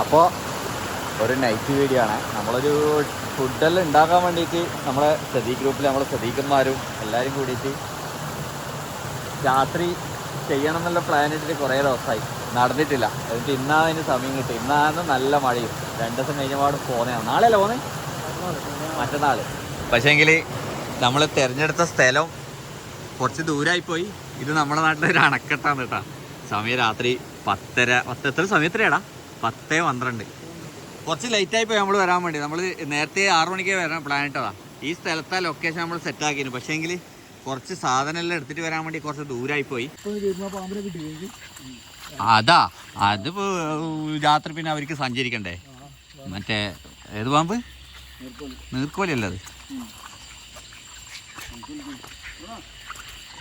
അപ്പോൾ ഒരു night video ആണ്. നമ്മളൊരു ഫുഡെല്ലാം ഉണ്ടാക്കാൻ വേണ്ടിയിട്ട് നമ്മളെ സദീ ഗ്രൂപ്പിൽ നമ്മളെ സദീക്കന്മാരും എല്ലാവരും കൂടിയിട്ട് രാത്രി ചെയ്യണം എന്നുള്ള പ്ലാൻ ഇട്ടിട്ട് കുറേ ദിവസമായി നടന്നിട്ടില്ല. എന്നിട്ട് ഇന്നാണ് അതിന് സമയം കിട്ടി. ഇന്നാണ് നല്ല മഴയും. രണ്ട് ദിവസം കഴിഞ്ഞപാട് പോന്നെയാണ് നാളെയല്ല പോന്നെ? മറ്റന്നാൾ. പക്ഷേങ്കിൽ നമ്മൾ തിരഞ്ഞെടുത്ത സ്ഥലം കുറച്ച് ദൂരമായി പോയി ഇത് നമ്മുടെ നാട്ടിലെ ഒരു അണക്കെട്ടാണ് കേട്ടോ. സമയം രാത്രി പത്തര പത്ത് എത്ര സമയം എത്രയാടാ? പത്തേ പന്ത്രണ്ട്. കുറച്ച് ലേറ്റായി പോയി നമ്മൾ വരാൻ വേണ്ടി. നമ്മൾ നേരത്തെ ആറു മണിക്കേ വരാൻ പ്ലാൻ ഇട്ടതാ. ഈ സ്ഥലത്തെ ലൊക്കേഷൻ നമ്മൾ സെറ്റ് ആക്കിയിരുന്നു. പക്ഷേങ്കിൽ കുറച്ച് സാധനമെല്ലാം എടുത്തിട്ട് വരാൻ വേണ്ടി കുറച്ച് ദൂരമായി പോയി. അതാ. അതിപ്പോ രാത്രി പിന്നെ അവർക്ക് സഞ്ചരിക്കണ്ടേ? മറ്റേ ഏത് പാമ്പ്? നീർക്കോലല്ല അത്?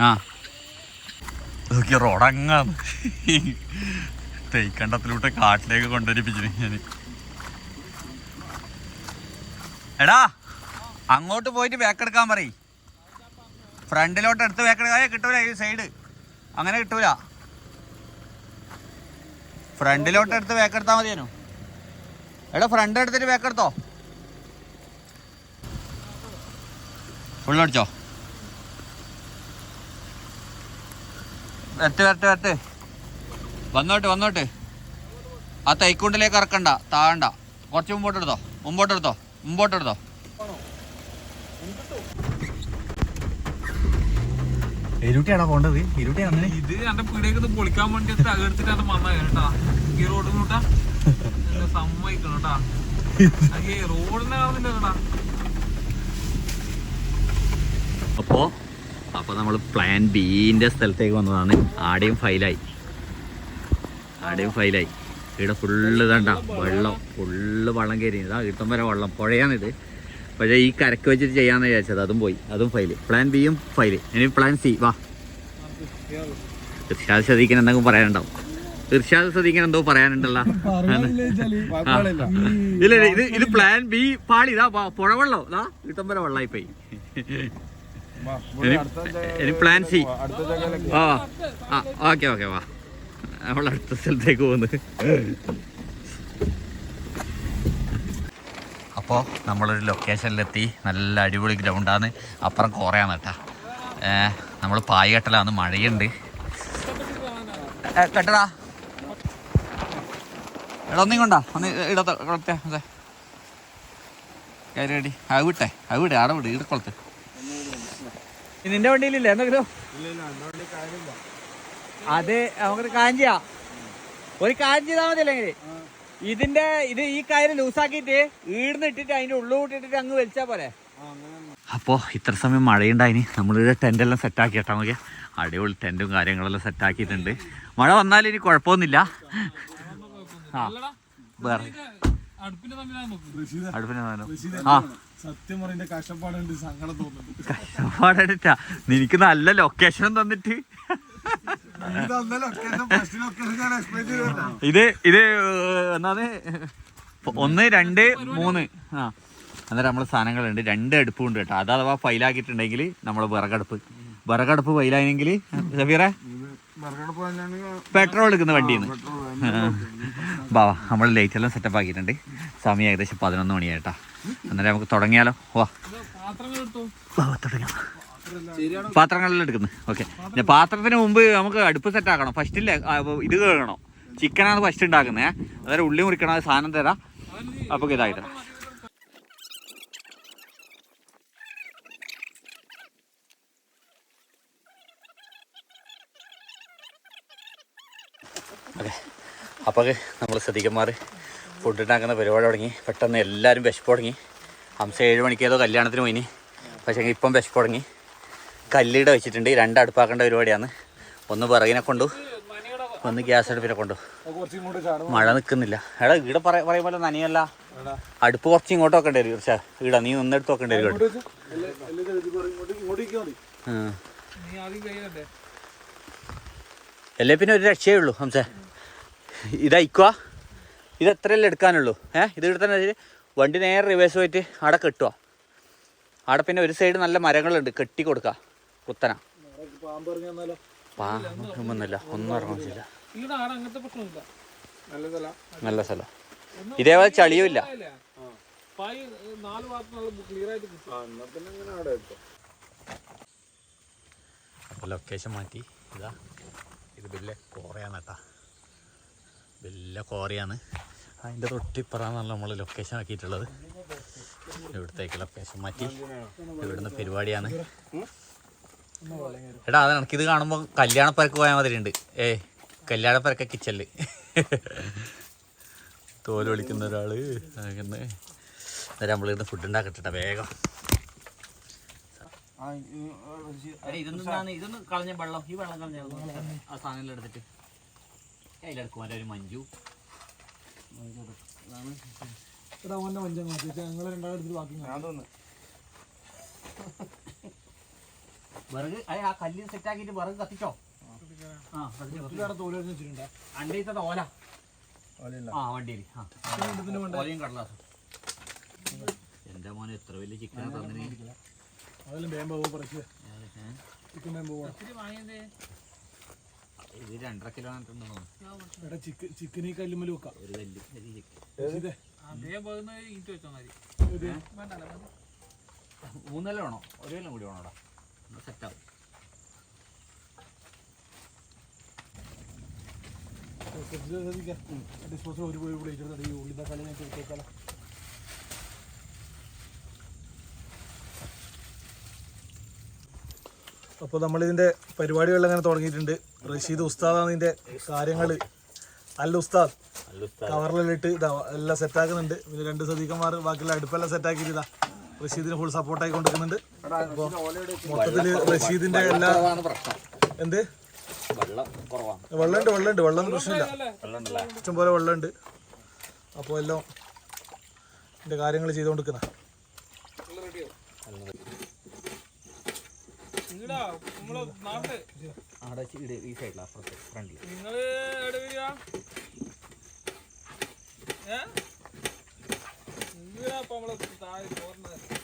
ആ. റോഡങ്ങാന്ന് തേക്കണ്ടത്തിലൂടെ കാട്ടിലേക്ക് കൊണ്ടുവരിപ്പിച്ചിന് ഞാൻ എടാ അങ്ങോട്ട് പോയിട്ട് വേക്കെടുക്കാൻ പറയും. ഫ്രണ്ടിലോട്ട് എടുത്ത് വേക്കെടുക്കാൻ കിട്ടൂല ഈ സൈഡ് അങ്ങനെ കിട്ടൂല. ഫ്രണ്ടിലോട്ട് എടുത്ത് വേക്കെടുത്താ മതിയനു. എടാ ഫ്രണ്ട് എടുത്തിട്ട് വേക്കെടുത്തോ ഫുള്ളടിച്ചോ വരട്ടെ വരട്ടെ വരട്ടെ. വന്നോട്ട് വന്നോട്ടെ. ആ തൈക്കുണ്ടിലേക്ക് ഇറക്കണ്ട താഴണ്ട. കുറച്ച് മുമ്പോട്ട് എടുത്തോ മുമ്പോട്ട് എടുത്തോ മുമ്പോട്ട് എടുത്തോ ഇരുട്ടിയാണോ പോണ്ടത്? ഇരുട്ടി അങ്ങനെ? ഇത് എന്റെ പീടിയൊക്കെ പൊളിക്കാൻ വേണ്ടി തകർത്തിട്ടാണ് അത് വന്ന കേട്ടാ. ഈ റോഡ് കൂട്ടാ. സമ്മതിക്കണം കേട്ടാ. റോഡിനെ കേട്ടാ. അപ്പോ അപ്പൊ നമ്മൾ പ്ലാൻ ബിന്റെ സ്ഥലത്തേക്ക് വന്നതാണ്. ആടെയും ഫൈലായി ആടെയും ഫൈലായി ഇവിടെ ഫുള്ള് ഇതണ്ട വെള്ളം ഫുള്ള് വള്ളം കയറി ഇതാ ഇട്ടം വരെ വെള്ളം. പുഴയാണിത്. പക്ഷേ ഈ കരക്ക് വെച്ചിട്ട് ചെയ്യാന്ന് വിചാരിച്ചത്. അതും പോയി. അതും ഫൈൽ പ്ലാൻ ബിയും ഫൈൽ ഇനി പ്ലാൻ സി വാ. ഇർഷാദ് സദീഖിന് എന്തെങ്കിലും പറയാനുണ്ടാവും. ഇർഷാദ് സദീഖിന് എന്തോ പറയാനുണ്ടല്ലോ. ഇല്ല ഇത് ഇത് പ്ലാൻ ബി പാളി. ഇതാ പുഴ വെള്ളം ഇതാ ഇട്ടം വരെ വെള്ളമായി പോയി ഇനി- പ്ലാൻ സി ആ ഓക്കെ ഓക്കെ വാ. നമ്മൾ അടുത്ത സ്ഥലത്തേക്ക് പോകുന്നത് അപ്പോൾ നമ്മളൊരു ലൊക്കേഷനിലെത്തി നല്ല അടിപൊളി ഗ്രൗണ്ടാണ് അപ്പുറം കുറയാണ് കേട്ടാ. നമ്മൾ പായ കെട്ടലാണ് മഴയുണ്ട് കെട്ടടാ എടാ ഒന്നും കൊണ്ടാ. ഒന്ന് ഇടത്തെ കുളത്തെ അതെ. കയറി അടി അത് വിട്ടെ അത് വിടെ ആടെ വിട് ഇടക്കുളത്ത് നിന്റെ വണ്ടിയിലില്ലേ? എന്തെങ്കിലും അത് നമുക്ക് കാഞ്ചിയാ ഒരു കാര്യം ചെയ്താൽ മതി അല്ലെങ്കിൽ. ഇതിന്റെ ഇത് ഈ കയറ് ലൂസാക്കിയിട്ട് ഈടുന്ന് ഇട്ടിട്ട് അതിന്റെ ഉള്ളു ഇട്ടിട്ട് അങ്ങ് വലിച്ചാ പോരെ. അപ്പോ ഇത്ര സമയം മഴയുണ്ടായിന് നമ്മളിവിടെ സെറ്റ് സെറ്റാക്കി കേട്ടോ നോക്കിയാൽ അടിപൊളി ടെന്റും കാര്യങ്ങളെല്ലാം സെറ്റ് ആക്കിയിട്ടുണ്ട്. മഴ വന്നാലും ഇനി കുഴപ്പമൊന്നുമില്ല. ആ വേറെ. കഷ്ടപ്പാടായിട്ടാ നിനക്ക് നല്ല ലൊക്കേഷനും തന്നിട്ട്. ഇത്. ഇത് എന്നാ എന്നാണ്? ഒന്ന് രണ്ട് മൂന്ന്. ആ. അന്നേരം നമ്മളെ സാധനങ്ങളുണ്ട്. രണ്ട് അടുപ്പുണ്ട് കേട്ടോ. അത് അഥവാ ഫൈലാക്കിയിട്ടുണ്ടെങ്കിൽ നമ്മൾ വിറകടുപ്പ്. വിറകടുപ്പ് ഫൈലായെങ്കിൽ മറുകട പെട്രോൾ എടുക്കുന്ന വണ്ടിയിൽ നിന്ന് ബാ നമ്മൾ ലൈറ്റ് എല്ലാം സെറ്റപ്പ് ആക്കിയിട്ടുണ്ട്. സമയം ഏകദേശം പതിനൊന്ന് മണിയായിട്ടാ അന്നേരം നമുക്ക് തുടങ്ങിയാലോ. വാ. പാത്രങ്ങൾ എടുത്തു വാ, തുടങ്ങാം. പാത്രങ്ങളെല്ലാം എടുക്കുന്നത്. ഓക്കെ പിന്നെ പാത്രത്തിന് മുമ്പ് നമുക്ക് അടുപ്പ് സെറ്റ് ആക്കണം. ഫസ്റ്റ് അപ്പൊ ഇത് കഴുകണം. ചിക്കനാണ് ഫസ്റ്റ് ഉണ്ടാക്കുന്നത് അതായത് ഉള്ളി മുറിക്കണം അത് സാധനം തരാം. അപ്പൊ ഇതായി തരാം ഓക്കെ അപ്പോൾ നമ്മൾ ശ്രദ്ധിക്കന്മാർ ഫുഡ് ഉണ്ടാക്കുന്ന പരിപാടി തുടങ്ങി. പെട്ടെന്ന് എല്ലാവരും വിശപ്പ് തുടങ്ങി. ഹംസ ഏഴ് മണിക്കേതോ കല്യാണത്തിന് പോയിനി. പക്ഷേ ഇപ്പം വിശപ്പ് തുടങ്ങി. കല്ലിട വെച്ചിട്ടുണ്ട്. രണ്ട് അടുപ്പാക്കേണ്ട പരിപാടിയാണ്. ഒന്ന് പിറകിനെ കൊണ്ടു. ഒന്ന് ഗ്യാസ് അടുപ്പിനെ കൊണ്ടു. മഴ നിൽക്കുന്നില്ല എടാ ഇവിടെ പറ പറയും പോലെ നനയല്ല. അടുപ്പ് കുറച്ച് ഇങ്ങോട്ട് വെക്കേണ്ടി വരും. പക്ഷേ ഈട നീ നിന്നെടുത്ത് വെക്കേണ്ടി വരും അല്ലേ പിന്നെ ഒരു രക്ഷയേ ഉള്ളൂ ഹംസേ. ഇതയക്കുക ഇത് എത്രയല്ലേ എടുക്കാനുള്ളൂ? ഏ ഇത് എടുത്താൽ. വണ്ടി നേരെ റിവേഴ്സ് പോയിട്ട് അവിടെ കെട്ടുക അവിടെ പിന്നെ ഒരു സൈഡ് നല്ല മരങ്ങളുണ്ട്. കെട്ടി കൊടുക്കുക കുത്തന. പാമ്പൊന്നുമില്ല ഒന്നും ഇറങ്ങുന്നില്ല നല്ല സ്ഥലം. ഇതേപോലെ ചളിയും ഇല്ല. ലൊക്കേഷൻ മാറ്റി. ഇതാ. ഇത് വലിയ കോറയാണ് കേട്ടാ. വലിയ കോറയാണ്. അതിന്റെ തൊട്ടിപ്പുറാന്നാണ് നമ്മൾ ലൊക്കേഷൻ ആക്കിയിട്ടുള്ളത്. ഇവിടത്തേക്ക് ലൊക്കേഷൻ മാറ്റി. ഇവിടുന്ന് പരിപാടിയാണ്. എടാ അത് എനിക്കിത് കാണുമ്പോൾ കല്യാണപ്പരക്ക് പോയാൽ മാതിരി ഉണ്ട് ഏ കല്യാണപ്പരക്ക കിച്ചണിൽ. തോൽ വിളിക്കുന്ന ഒരാൾ അങ്ങനെ അന്നേരം നമ്മളിരുന്ന് ഫുഡ് ഉണ്ടാക്കട്ടെ വേഗം. ഇതൊന്നും ഇതൊന്ന് കളഞ്ഞ വെള്ളം ഈ വെള്ളം കളഞ്ഞ ആ സാധനം എടുത്തിട്ട്. അതിലെടുക്കും ഒരു മഞ്ജു. മാറ്റി ഞങ്ങൾ ബാക്കി ഞാൻ തോന്നുന്നു വിറക് അയ്യ, ആ കല്ലിൽ സെറ്റ് ആക്കിയിട്ട് വിറക് കത്തിച്ചോ? ആ കത്തിച്ചോ, കത്തിച്ചോ. തോൽ വെച്ചിട്ടുണ്ട്. അണ്ടിയത്തെ ഓല. ആ വണ്ടിയിൽ ആ. ഓലയും കടലാസും. എന്റെ മോനെ എത്ര വലിയ ചിക്കൻ തന്നെ അതെല്ലാം വേമ്പോ പറിച്ച് ചിക്കൻ വേമ്പോ ഇത് രണ്ടര കിലോ എടാ ചിക്കൻ ചിക്കൻ ഈ കല്ലുമ്മൽ വെക്കാം. ഒരു കല്ല് മൂന്നല്ല വേണോ? ഒരു കൊല്ലം കൂടി വേണോടാ. സെറ്റാവും ഡിസ്പോസൽ ഒരു അപ്പൊ നമ്മളിതിന്റെ ഈ ഉള്ളി തക്കാളി ഞാൻ എടുത്തേക്കാലോ അപ്പോൾ നമ്മളിതിന്റെ പരിപാടികളെല്ലാം അങ്ങനെ തുടങ്ങിയിട്ടുണ്ട്. റഷീദ് ഉസ്താദാണ് ഇതിന്റെ കാര്യങ്ങൾ അല്ല ഉസ്താദ്. കവറിലിട്ട് ഇതാ എല്ലാം സെറ്റാക്കുന്നുണ്ട് പിന്നെ രണ്ട് സദീക്കന്മാർ ബാക്കിയുള്ള അടുപ്പെല്ലാം സെറ്റാക്കിയിട്ട് ഇതാ റഷീദിന് ഫുൾ സപ്പോർട്ടായി കൊണ്ടിരിക്കുന്നുണ്ട്. എടാ, റഷീദ് ഓലയുടെ മൊത്തത്തിൽ റഷീദിന്റെ എല്ലാ പ്രശ്നം എന്ത്? വെള്ളമുണ്ട് വെള്ളമുണ്ട്. വെള്ളം പ്രശ്നമില്ല. ഇഷ്ടംപോലെ വെള്ളമുണ്ട്. അപ്പോൾ എല്ലാം എന്റെ കാര്യങ്ങൾ ചെയ്തുകൊണ്ടിരിക്കുന്ന നിങ്ങൾ എവിടെ വരിക ഏ നിങ്ങളാ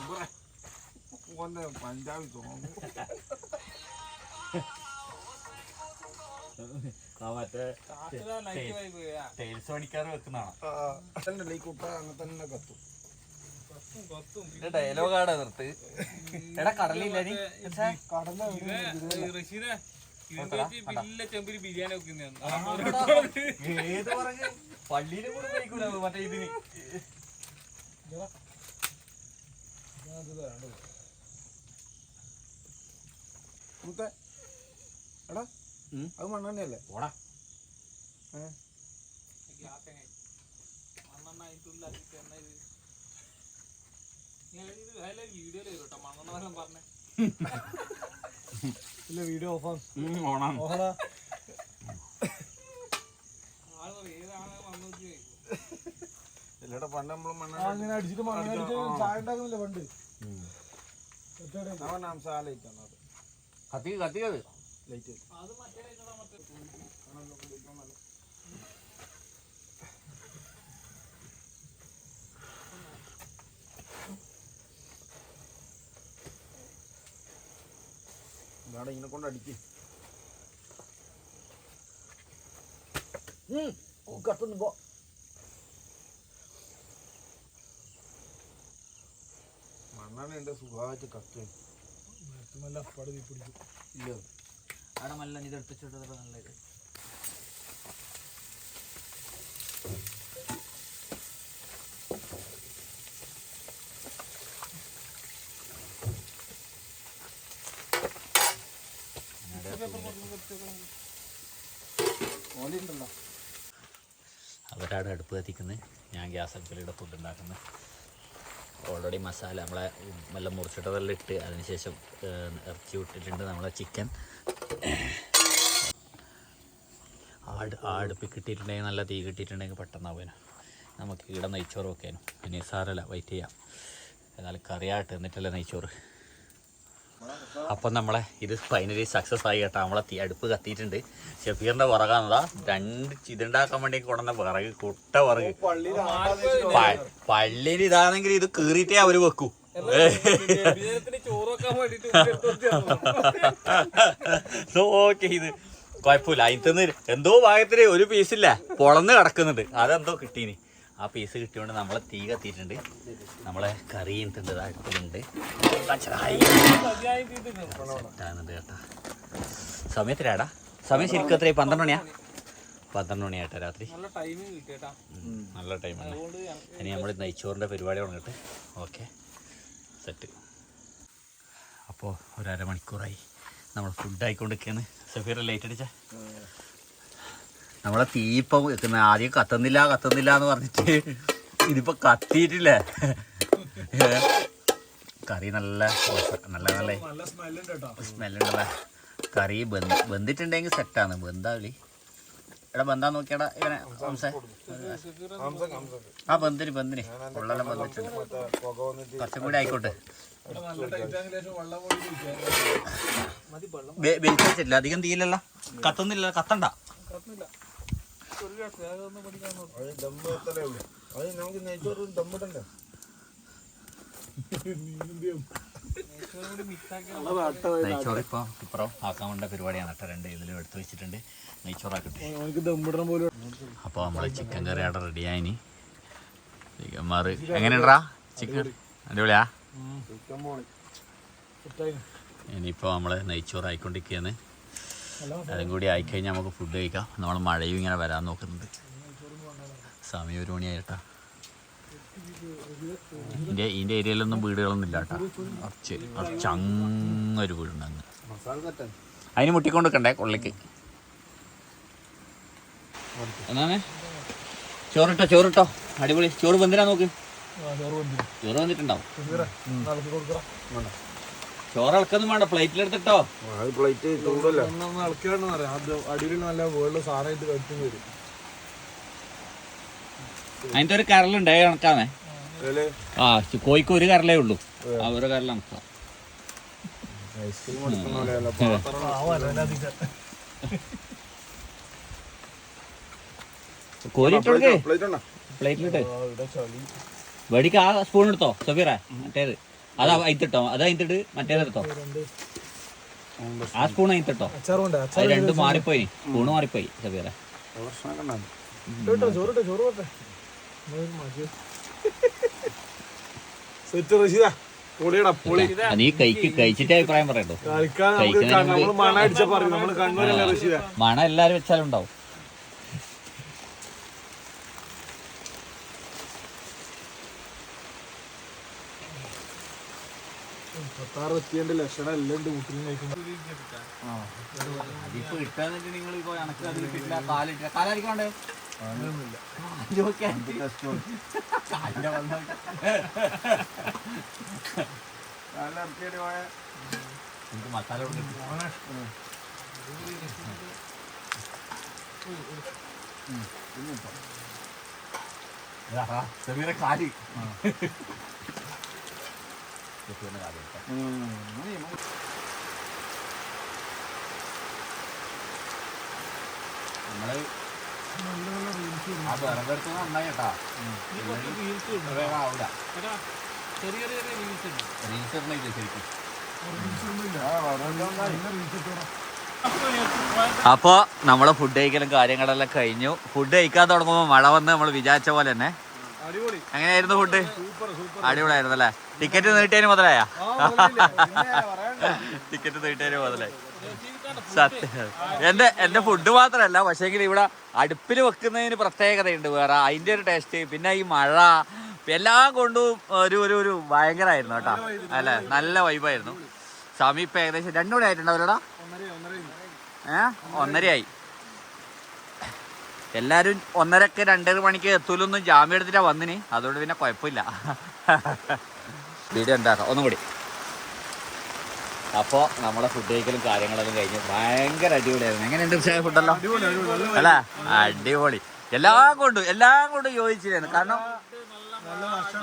സുബ്രെ. ഓന്റെ പഞ്ചാബി തോന്നുന്നു മറ്റേ ടൈൽസ് പണിക്കാർ വെക്കുന്നതാണ് ഈ കുട്ട അങ്ങനെ തന്നെ കത്തും. ഡയലോഗാണ് നിർത്ത്. എടാ കടലില്ല നീ? ബിരിയാണി ഏത് പറഞ്ഞ്? പള്ളിയിൽ കൂടെ കഴിക്കൂല മറ്റേ ഇതിന്. മുത്തേ. എടാ. അത് മണ്ണെണ്ണയല്ലേ ഓടാ. ഇല്ല വീഡിയോ ഓഫാണ് ഓണാണ് ഓണാ ഇല്ലടാ പണ്ട് നമ്മൾ മണ്ണാ മണ്ണെണ്ണ ഇങ്ങനെ അടിച്ചിട്ട് മണ്ണെണ്ണ ചായ ഉണ്ടാക്കുന്നില്ല പണ്ട്? കത്തി കത്തിയത് കൊണ്ട് അടിക്കും കത്തുന്നു പോ. അങ്ങനെയുണ്ട് സുഖമായിട്ട് കത്തി മരത്തുമെല്ലാം പടുതി പിടിക്കും. ഇല്ല. അവിടെ നല്ല ഇത് എടുത്തിട്ട് നല്ല ഇത് അവരാണ് അടുപ്പ് കത്തിക്കുന്നത്. ഞാൻ ഗ്യാസ് അടുപ്പിലൂടെ ഫുഡ് ഉണ്ടാക്കുന്നത്. ഓൾറെഡി മസാല നമ്മളെ നല്ല മുറിച്ചിട്ടതെല്ലാം ഇട്ട് അതിനുശേഷം ഇറച്ചി വിട്ടിട്ടുണ്ട് നമ്മളെ ചിക്കൻ. ആട് ആടുപ്പി കിട്ടിയിട്ടുണ്ടെങ്കിൽ നല്ല തീ കിട്ടിയിട്ടുണ്ടെങ്കിൽ പെട്ടെന്നാവേനും നമുക്ക് ഇവിടെ നെയ്ച്ചോറ് വെക്കാനും. പിന്നെ സാരല്ല വെയിറ്റ് ചെയ്യാം. എന്നാലും കറിയായിട്ട് എന്നിട്ടല്ലേ നെയ്ച്ചോറ്. അപ്പം നമ്മളെ ഇത് ഫൈനലി സക്സസ് ആയി കേട്ടോ. നമ്മളെ തീ അടുപ്പ് കത്തിയിട്ടുണ്ട്. ഷെഫീറിന്റെ വിറകാന്നതാ രണ്ട് ഇതുണ്ടാക്കാൻ വേണ്ടി കൊണ്ടുവന്ന വിറക് കുട്ട വിറക്. പള്ളിയിൽ ഇതാണെങ്കിൽ ഇത് കീറിയിട്ടേ അവർ വെക്കൂ. നോക്കി ഇത്? കുഴപ്പമില്ല. അതിന് എന്തോ ഭാഗത്തിന് ഒരു പീസില്ല പൊളന്ന് കിടക്കുന്നുണ്ട്. അതെന്തോ കിട്ടീനി. ആ പീസ് കിട്ടിയോണ്ട് നമ്മളെ തീ കത്തിയിട്ടുണ്ട്. നമ്മളെ കറി ഉണ്ട് അടുത്തുണ്ട് സെറ്റാകുന്നുണ്ട് കേട്ടാ. സമയത്തിലാടാ സമയം ശരിക്കും എത്രയായി? പന്ത്രണ്ട് മണിയാ? പന്ത്രണ്ട് മണിയായിട്ടാ രാത്രി. നല്ല ടൈമാണ് ഇനി നമ്മൾ നെയ്ച്ചോറിന്റെ പരിപാടി തുടങ്ങട്ടെ. ഓക്കെ. സെറ്റ്. അപ്പോ ഒരു അരമണിക്കൂറായി നമ്മൾ ഫുഡ് ആയിക്കൊണ്ടിരിക്കുകയാണ് സഫീർ ലൈറ്റ് അടിച്ച നമ്മളെ തീ ഇപ്പം വെക്കുന്ന ആദ്യം കത്തുന്നില്ല കത്തുന്നില്ല എന്ന് പറഞ്ഞിട്ട് ഇതിപ്പോ കത്തിയിട്ടില്ലേ? കറി നല്ല നല്ല നല്ല സ്മെല്ലുണ്ടല്ലേ കറി ബന്ധ ബന്ധിട്ടുണ്ടെങ്കിൽ സെറ്റാണ് ബന്ധാവില്ലേ എടാ ബന്ധാ നോക്കിയടാ ഇവനെ ഹംസേ. ആ ബന്ധിന് ബന്ധിന് ഉള്ളെല്ലാം ബന്ധിട്ടുണ്ട് കുറച്ചും കൂടി ആയിക്കോട്ടെ. വെച്ചിട്ടില്ല. അധികം തീയില്ലല്ലോ. കത്തുന്നില്ല കത്തണ്ട. നമുക്ക് നമ്മൾ ദമ്മിടണ്ടേ? കറി ഇപ്പുറം ആക്കാൻ വേണ്ട പരിപാടിയാണ് കേട്ടോ രണ്ട് ഇതിലും എടുത്തു വെച്ചിട്ടുണ്ട്. നെയ്ച്ചോറാക്കട്ടെ പോലും. അപ്പോൾ നമ്മൾ ചിക്കൻ കറി അവിടെ റെഡിയായിനി ചിക്കന്മാർ എങ്ങനെയുണ്ടാ ചിക്കൻ? അടിപൊളിയാ? ഇനിയിപ്പോൾ നമ്മൾ നെയ്ച്ചോറ് ആയിക്കൊണ്ടിരിക്കുകയാണ് അതും കൂടി ആയിക്കഴിഞ്ഞാൽ നമുക്ക് ഫുഡ് കഴിക്കാം. നമ്മൾ മഴയും ഇങ്ങനെ വരാൻ നോക്കുന്നുണ്ട്. സമയം ഒരു മണിയായിട്ടാ. ഇതിന്റെ ഇതിന്റെ ഏരിയയിലൊന്നും വീടുകളൊന്നും ഇല്ല കേട്ടോ. കുറച്ച് കുറച്ച് അങ്ങൊരു വീടുണ്ട് അങ്ങ്. അതിന് മുട്ടിക്കൊണ്ട് വെക്കണ്ടേ കൊള്ളിക്ക്. എന്നാണ്? ചോറിട്ടോ ചോറിട്ടോ. അടിപൊളി. ചോറ് വന്നിരാ നോക്ക്? ചോറ് വന്നിട്ടുണ്ടാവും ചോറ് ഇളക്കൊന്നും വേണ്ട പ്ലേറ്റിലെടുത്തിട്ടോ. അത് പ്ലേറ്റ് ചൂടല്ല ഒന്നൊന്ന് ഇളക്കിയാണെന്ന് പറയാം. അത് അടിയിൽ നല്ല വേൾഡ് സാധനമായിട്ട് കഴിച്ചു വരും. അതിന്റെ ഒരു കരലുണ്ട് കണക്കാന്നേ കണക്കാണേ ആ കോഴിക്ക് ഒരു കരലേ ഉള്ളൂ. ആ ഒരു കരല കണക്കാം. കോരിട്ടോടുക്കേ പ്ലേറ്റിലിട്ട്. വെടിക്ക് ആ സ്പൂൺ എടുത്തോ സബീറ മറ്റേത്. അത് അയിത്തിട്ടോ അത് അയിത്തിട്ട്. മറ്റേതെടുത്തോ ആ സ്പൂൺ അയിത്തിട്ടോ. അത് രണ്ടും മാറിപ്പോയി സ്പൂണ് മാറിപ്പോയി ചെറിയ ഉണ്ടാവും. സെറ്റ് റഷീദ പൊളിയടാ പൊളി. നീ കഴിക്ക് കഴിച്ചിട്ട് അഭിപ്രായം പറയട്ടോ നമുക്ക് മണ എല്ലാരും വെച്ചാലും പത്താറ് ലക്ഷണം എല്ലാം ഉണ്ട് മുട്ടിലും കഴിക്കുന്നത് അതിപ്പോ ഇട്ടാന്നിട്ട് നിങ്ങൾ ഇപ്പൊ കണക്ക് അതിൽ കിട്ടില്ല കാലിട്ടില്ല ഇറക്കിയിട്ട് പോയ. മസാല സെമീറെ കാലി. നമ്മൾ ആ വിറകെടുത്ത് നന്നായി കേട്ടാ വേഗം ആവൂല ചെറിയ ചെറിയ റീൽസ് ഉണ്ട് റീൽസ് ഇടണില്ല ശരിക്കും അപ്പോൾ നമ്മളെ ഫുഡ് കഴിക്കലും കാര്യങ്ങളെല്ലാം കഴിഞ്ഞു. ഫുഡ് കഴിക്കാൻ തുടങ്ങുമ്പോൾ മഴ വന്ന് നമ്മൾ വിചാരിച്ച പോലെ തന്നെ എങ്ങനെയായിരുന്നു ഫുഡ് അടിപൊളിയായിരുന്നു അല്ലേ ടിക്കറ്റ് നീട്ടിയതിന് മുതലായ. ടിക്കറ്റ് നീട്ടിയതിന് മുതലായി സത്യം. എന്റെ എന്റെ ഫുഡ് മാത്രല്ല പക്ഷേങ്കിൽ ഇവിടെ അടുപ്പിൽ വെക്കുന്നതിന് പ്രത്യേകതയുണ്ട് വേറെ. അതിന്റെ ഒരു ടേസ്റ്റ് പിന്നെ ഈ മഴ എല്ലാം കൊണ്ടും ഒരു ഒരു ഒരു ഭയങ്കരമായിരുന്നു കേട്ടോ. അല്ലേ? നല്ല വൈബായിരുന്നു സമീപ ഏകദേശം രണ്ടു മണി ആയിട്ടുണ്ടാവില്ലടാ ഏഹ്. ഒന്നരയായി. എല്ലാവരും ഒന്നരക്ക് രണ്ടര മണിക്ക് എത്തൂലൊന്നും ജാമ്യം എടുത്തിട്ടാ വന്നിന്. അതുകൊണ്ട് പിന്നെ കുഴപ്പമില്ല വീഡിയോ ഉണ്ടാക്കാം ഒന്നും കൂടി. അപ്പോൾ നമ്മളെ ഫുഡ് കഴിക്കലും കാര്യങ്ങളെല്ലാം കഴിഞ്ഞു ഭയങ്കര അടിപൊളിയായിരുന്നു. എങ്ങനെയുണ്ട് പക്ഷേ ഫുഡല്ലോ? അല്ല? അടിപൊളി. എല്ലാം കൊണ്ടും എല്ലാം കൊണ്ടും യോജിച്ചിരുന്നു. കാരണം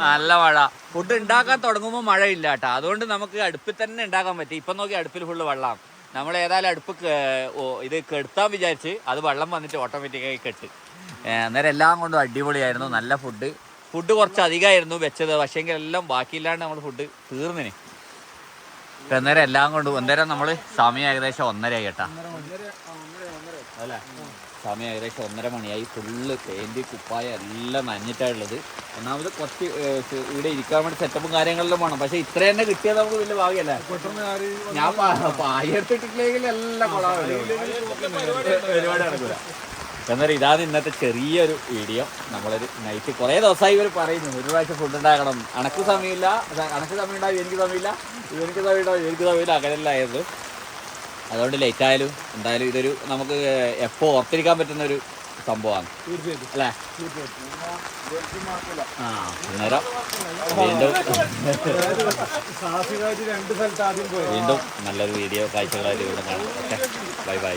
നല്ല മഴ. ഫുഡ് ഉണ്ടാക്കാൻ തുടങ്ങുമ്പോൾ മഴയില്ല കേട്ടോ. അതുകൊണ്ട് നമുക്ക് അടുപ്പിൽ തന്നെ ഉണ്ടാക്കാൻ പറ്റി. ഇപ്പം നോക്കി അടുപ്പിൽ ഫുള്ള് വെള്ളം നമ്മൾ ഏതായാലും അടുപ്പ് ഇത് കെടുത്താൻ വിചാരിച്ച് അത് വെള്ളം വന്നിട്ട് ഓട്ടോമാറ്റിക്കായി കെട്ട്. അന്നേരം എല്ലാം കൊണ്ടും അടിപൊളിയായിരുന്നു നല്ല ഫുഡ് ഫുഡ് കുറച്ച് അധികമായിരുന്നു വെച്ചത് പക്ഷേ എല്ലാം ബാക്കിയില്ലാണ്ട് നമ്മൾ ഫുഡ് തീർന്നിന്. അന്നേരം എല്ലാം കൊണ്ടും അന്നേരം നമ്മൾ സമയം ഏകദേശം ഒന്നരയായി കേട്ടാ. അല്ലേ? സമയം ഏകദേശം ഒന്നര മണിയായി. ഫുള്ള് പെയിന്റ് കുപ്പായ എല്ലാം നനഞ്ഞിട്ടാണുള്ളത്. ഒന്നാമത് കുറച്ച് ഇവിടെ ഇരിക്കാൻ വേണ്ടി സെറ്റപ്പും കാര്യങ്ങളിലും വേണം. പക്ഷെ ഇത്ര തന്നെ കിട്ടിയത് നമുക്ക് വലിയ ഭാഗ്യല്ല. ഞാൻ പായത്തിട്ടില്ലെങ്കിൽ എല്ലാം പരിപാടി നടക്കൂല എന്നാലും ഇതാണ് ഇന്നത്തെ ചെറിയൊരു വീഡിയോ. നമ്മളൊരു നൈറ്റ് കുറേ ദിവസമായി ഇവർ പറയുന്നു ഒരു പ്രാവശ്യം ഫുഡ് ഉണ്ടാക്കണം. അണക്ക് സമയമില്ല. അണക്ക് സമയം ഉണ്ടാവും എനിക്ക് സമയമില്ല. എനിക്ക് സമയം ഉണ്ടാവും എനിക്ക് സമയമില്ല. അങ്ങനെയല്ല ആയിരുന്നു അതുകൊണ്ട് ലേറ്റ് ആയാലും എന്തായാലും ഇതൊരു നമുക്ക് എപ്പോൾ ഓർത്തിരിക്കാൻ പറ്റുന്ന ഒരു സംഭവമാണ് അല്ലേ? ആ അന്നേരം വീണ്ടും വീണ്ടും നല്ലൊരു വീഡിയോ കാഴ്ചകളായിട്ട് വീണ്ടും കാണാം. ഓക്കെ? Bye bye